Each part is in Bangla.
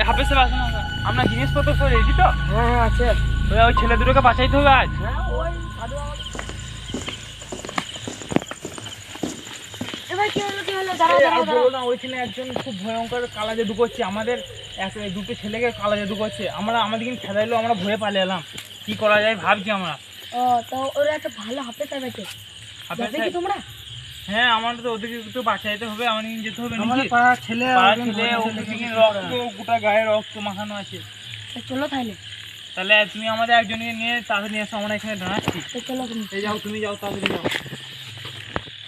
এ হাফেজ সাহেব আসুন আসুন। আপনার জিনিসপত্র সব রেডি তো? হ্যাঁ হ্যাঁ আছে। ওই ওই ছেলে দুটোকে বাঁচাইতে হবে আজ। হ্যাঁ ওই সাধু একজন খুব ভয়ঙ্কর কালা জাদু করছে। আমাদের এক দুটো ছেলেকে কালা জাদু করছে। আমরা আমাদের কিন্তু খেলাইলো আমরা ভয়ে পালিয়ে এলাম। কি করা যায় ভাবছি আমরা। ও তো ওরা একটা ভালো হাফে চাইবে তোমরা? হ্যাঁ আমার তো ওদেরকে একটু বাঁচাইতে হবে কিন্তু যেতে হবে আমাদের পাড়ার ছেলে পাড়ার ছেলে ধরে ওকে ফেলেছে। থেকে রক্ত গোটা গায়ে রক্ত মাখানো আছে। চলো তাহলে। তাহলে তুমি আমাদের একজনকে নিয়ে তাড়াতাড়ি নিয়ে আসো আমরা এখানে দাঁড়াচ্ছি। চলো তুমি। এই যাও তুমি যাও তাড়াতাড়ি যাও।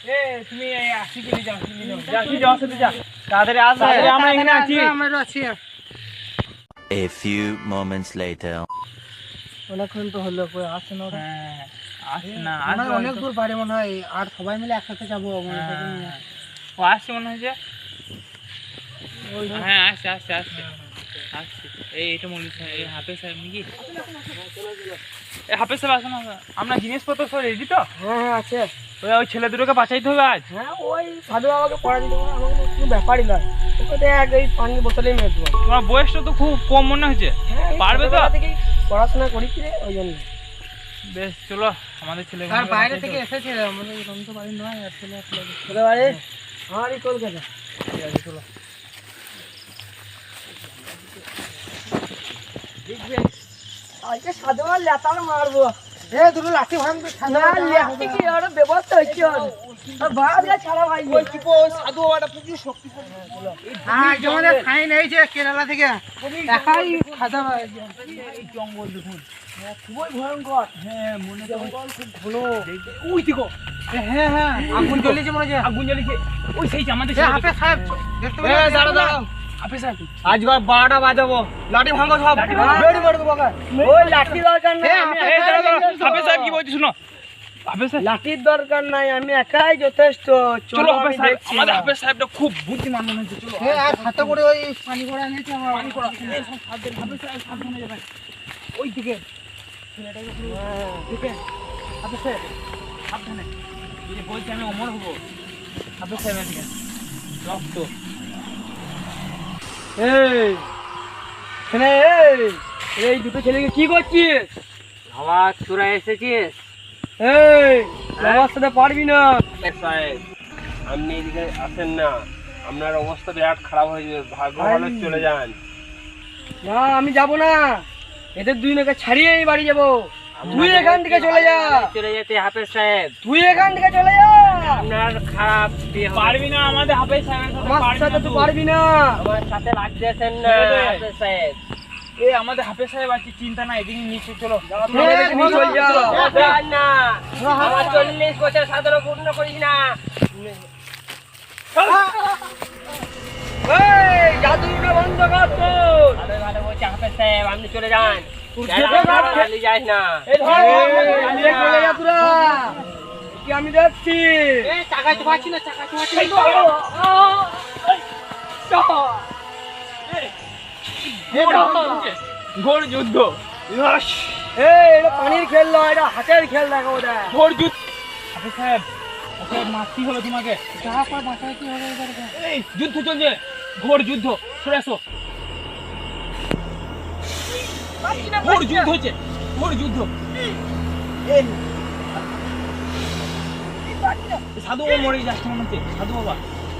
এ তুমি যাও নিয়ে যাও। যা, আশি সাথে যা। তাড়াতাড়ি আমরা এখানে আছি। আমরা আছি। A few moments later. অনেকক্ষণ তো হলো কই আসে না হ্যাঁ। না আমরা অনেক দূর বাড়ি মনে হয় আর সবাই মিলে একসাথে যাব মনে হ্যাঁ, ও আসছে মনে হচ্ছে হ্যাঁ আসছে আসছে আসছে। আসছে। এই এটা মনে হচ্ছে এই হাফেজ সাহেব নাকি? এই হাফেজ সাহেব আসুন আসুন। আপনার জিনিসপত্র সব রেডি তো? হ্যাঁ হ্যাঁ আছে। ওই ওই ছেলে দুটোকে বাঁচাইতে হবে আজ? হ্যাঁ ওই সাধু বাবাকে পড়া দিতে আমার কোনো ব্যাপারই নয়। ওকে এক এই পানির বোতলেই মেরে দেবো। তোমার বয়সটা তো খুব কম মনে হচ্ছে হ্যাঁ পারবে তো? পড়াশোনা করেছি রে ওই জন্য। বেশ চলো আমাদের ছেলে আর বাইরে থেকে এসেছে আমাদের এরকম তো বাড়ি নয় আর আসলে বাড়ি? আমারই কলকাতা। চলো। আজকে সাধু বাবার লেতার মারবো। এ দুটো লাঠি ভাঙবে না লেখতে কি ওর ব্যবস্থা হচ্ছে ওর? ভাবলে ছাড়া ভাই সাধু বাবাটা প্রচুর শক্তি হ্যাঁ যেমন ফাইন হয়েছে কেরালা থেকে। একাই খাতা জঙ্গল দেখুন। খুবই ভয়ঙ্কর। হ্যাঁ মনে জঙ্গল খুব ভালো। ওই দিকো হ্যাঁ হ্যাঁ আগুন জ্বলেছে মনে হচ্ছে। আগুন জ্বালিয়েছে। ওই সেই যে আমাদের সাহেব দেখতে দাঁড়াও। হাফেজ সাহেব আজকাল বারোটা বাজাবো। লাঠি ভাঙো সব। বেড়ি মারবো বাবা ওই লাঠি দরকার নাই। সাহেব কি বলছে শুনো? লাঠির দরকার নাই আমি একাই যথেষ্ট। চলো আমাদের হাফেজ সাহেবটা খুব বুদ্ধিমান মনে হচ্ছে। চলো হাতে করে ওই পানি করে আনিয়েছে আমার পানি করা। এই সব সাবধানে, হাফেজ সাহেব সাবধানে যাবেন ওই দিকে। দিকে। হাফেজ সাহেব সাবধানে। বলছি আমি অমর হব। হাফেজ সাহেবের দিকে। রক্ত। এই শোনে এই এই দুটো ছেলেকে কি করছিস? আবার তোরা এসেছিস? এই আমার সাথে পারবি না। সাহেব আপনি এদিকে আসেন না। আপনার অবস্থা বিরাট খারাপ হয়ে যাবে। ভাগ্য ভালো চলে যান। না আমি যাব না। এদের দুই মেয়েকে ছাড়িয়ে এই বাড়ি যাব। তুই এখান থেকে চলে যা। চলে যেতে হাফেজ সাহেব। তুই এখান থেকে চলে যা। আপনার খারাপ পারবি না আমাদের হাফেজ সাহেবের সাথে সাথে না তুই। পারবি না। আমার সাথে লাগতেছেন না হাফেজ সাহেব। এই আমাদের হাফেজ সাহেব আছে চিন্তা নাই এদিকে নিচে চলো। তুই এদিকে নিয়ে চল। যা যান না আমার চল্লিশ বছর সাধারণ পূর্ণ করিস না। জাদুটা বন্ধ কর তোর ভালো ভালো বলছে হাফেজ সাহেব আপনি চলে যান। খালি যাস না। কি আমি চাকাতে না চাকাতে তো। ঘোর যুদ্ধ এটা পানির খেল নয় এটা হাতের খেল দেখো ওটা ঘোর যুদ্ধ হাফেজ সাহেব ওকে মারতেই হবে তোমাকে যা পর বাঁচাতে কি হবে এই যুদ্ধ চলছে ঘোর যুদ্ধ সরে আসো ঘোর যুদ্ধ হচ্ছে ঘোর যুদ্ধ। সাধু বাবা মরে যাচ্ছে মনে হচ্ছে। সাধু বাবা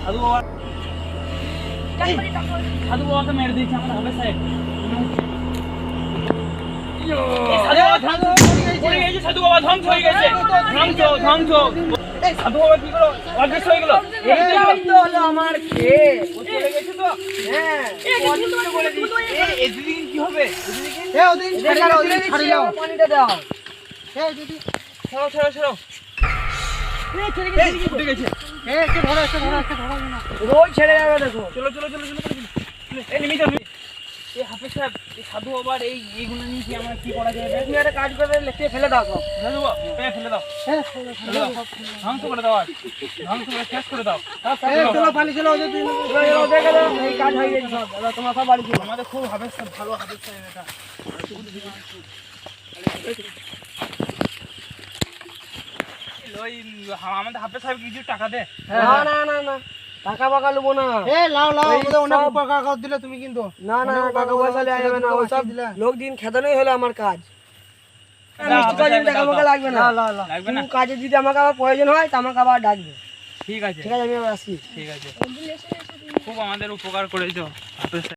সাধু বাবা সাধু বাবাকে মেরে দিয়েছে আমাদের হবে সাহেব। সাধু বাবা ধ্বংস হয়ে গেছে। ধ্বংস ধ্বংস সাধু বাবা কি করল? অদৃশ্য হয়ে গেল। আমার খেল ও চলে গেছে তো? হ্যাঁ। করে এদিকে কি হবে? এ ওদিন ছাড়ি দাও পানিটা দাও। এ যদি ছাড়ো ছাড়ো ছাড়ো রোজ ছেড়ে যাবে দেখো। চলো চলো চলো চলো চলো, চলো। এই নিমি এই হাফেজ সাহেব এই সাধু বাবার এই এইগুলো নিয়ে কি আমরা কি করা যায়? তুমি একটা কাজ করে লেখে ফেলে দাও সব। এ ফেলে দাও। ফেলে দাও ধ্বংস করে দাও আর। ধ্বংস করে শেষ করে দাও। এ চলো ওদের এই কাজ হয়ে গেছে সব। তোমার সব বাড়ি আমাদের খুব হাফেজ সাহেব ভালো হাফেজ সাহেব এটা। ওই আমাদের হাফেজ সাহেব কিছু টাকা দে। না না না না। টাকা পাকা নেব না। এ লাও লাও আমাদের অনেক উপকার করে দিলে তুমি কিন্তু। না না টাকা পয়সা করে যাবে না ওই সব লোক দিন খেদানোই হলো আমার কাজ। লাগবে না? কাজে যদি আমাকে আবার প্রয়োজন হয় তা আমাকে আবার ডাকবে। ঠিক আছে। ঠিক আছে আমি আবার আসি ঠিক আছে। খুব আমাদের উপকার করেছ